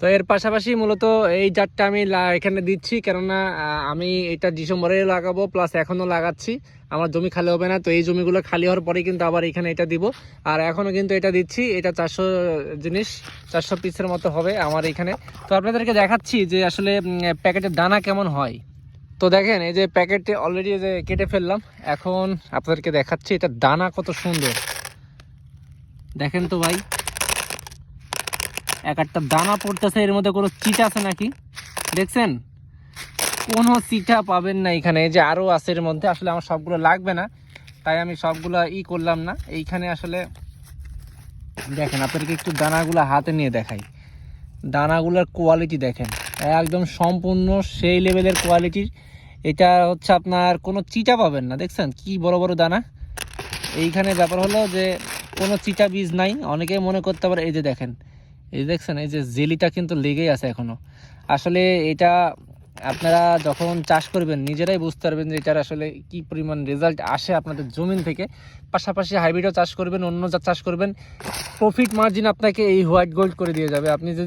তো এর পাশাপাশি মূলত এই জাতটা আমি এখানে দিচ্ছি, কেননা আমি এটা ডিসেম্বরে লাগাবো প্লাস এখনও লাগাচ্ছি। আমার জমি খালি হবে না, তো এই জমিগুলো খালি হওয়ার পরে কিন্তু আবার এখানে এটা দিব। আর এখনও কিন্তু এটা দিচ্ছি, এটা চারশো জিনিস, চারশো পিসের মতো হবে আমার এখানে। তো আপনাদেরকে দেখাচ্ছি যে আসলে প্যাকেটের দানা কেমন হয়। তো দেখেন, এই যে প্যাকেটে অলরেডি যে কেটে ফেললাম। এখন আপনাদেরকে দেখাচ্ছি এটা দানা কত সুন্দর। দেখেন তো ভাই। এক একটা দানা পড়তেছে, এর মধ্যে কোনো চিটা আছে নাকি? দেখছেন? কোনো চিটা পাবেন না এখানে যে আরও আছে এর মধ্যে, আসলে আমার সবগুলো লাগবে না, তাই আমি সবগুলো ই করলাম না। এইখানে আসলে, দেখেন, আপনাদেরকে একটু দানাগুলো হাতে নিয়ে দেখাই। দানাগুলোর কোয়ালিটি দেখেন, একদম সম্পূর্ণ সেই লেভেলের কোয়ালিটির এটা হচ্ছে আপনার, কোনো চিটা পাবেন না, দেখছেন? কি বড় বড় দানা। এইখানে ব্যাপার হলো যে, কোনো চিটা বীজ নাই অনেকে মনে করতে পারে, এই যে দেখেন এই দেখছেন, এই যে জেলিটা কিন্তু লেগেই আছে এখনও আসলে এটা আপনারা যখন চাষ করবেন, নিজেরাই বুঝতে পারবেন যে এটার আসলে কি পরিমাণ রেজাল্ট আসে আপনাদের জমিন থেকে। পাশাপাশি হাইব্রিডও চাষ করবেন, অন্য যা চাষ করবেন প্রফিট মার্জিন আপনাকে এই হোয়াইট গোল্ড করে দিয়ে যাবে। আপনি যদি